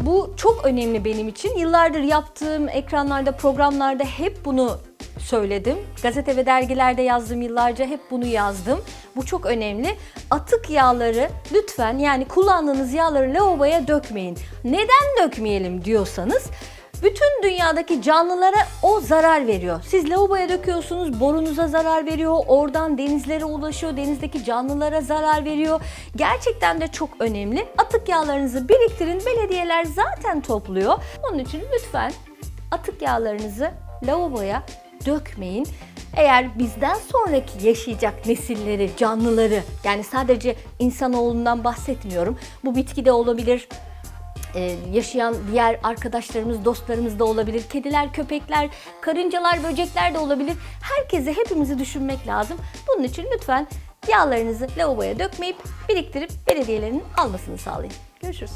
bu çok önemli benim için. Yıllardır yaptığım ekranlarda, programlarda hep bunu söyledim. Gazete ve dergilerde yazdım yıllarca hep bunu yazdım. Bu çok önemli. Atık yağları lütfen yani kullandığınız yağları lavaboya dökmeyin. Neden dökmeyelim diyorsanız bütün dünyadaki canlılara o zarar veriyor. Siz lavaboya döküyorsunuz, borunuza zarar veriyor, oradan denizlere ulaşıyor, denizdeki canlılara zarar veriyor. Gerçekten de çok önemli. Atık yağlarınızı biriktirin, belediyeler zaten topluyor. Onun için lütfen atık yağlarınızı lavaboya dökmeyin. Eğer bizden sonraki yaşayacak nesilleri, canlıları yani sadece insanoğlundan bahsetmiyorum. Bu bitki de olabilir, ee, yaşayan diğer arkadaşlarımız, dostlarımız da olabilir. Kediler, köpekler, karıncalar, böcekler de olabilir. Herkese, hepimizi düşünmek lazım. Bunun için lütfen yağlarınızı lavaboya dökmeyip biriktirip belediyelerin almasını sağlayın. Görüşürüz.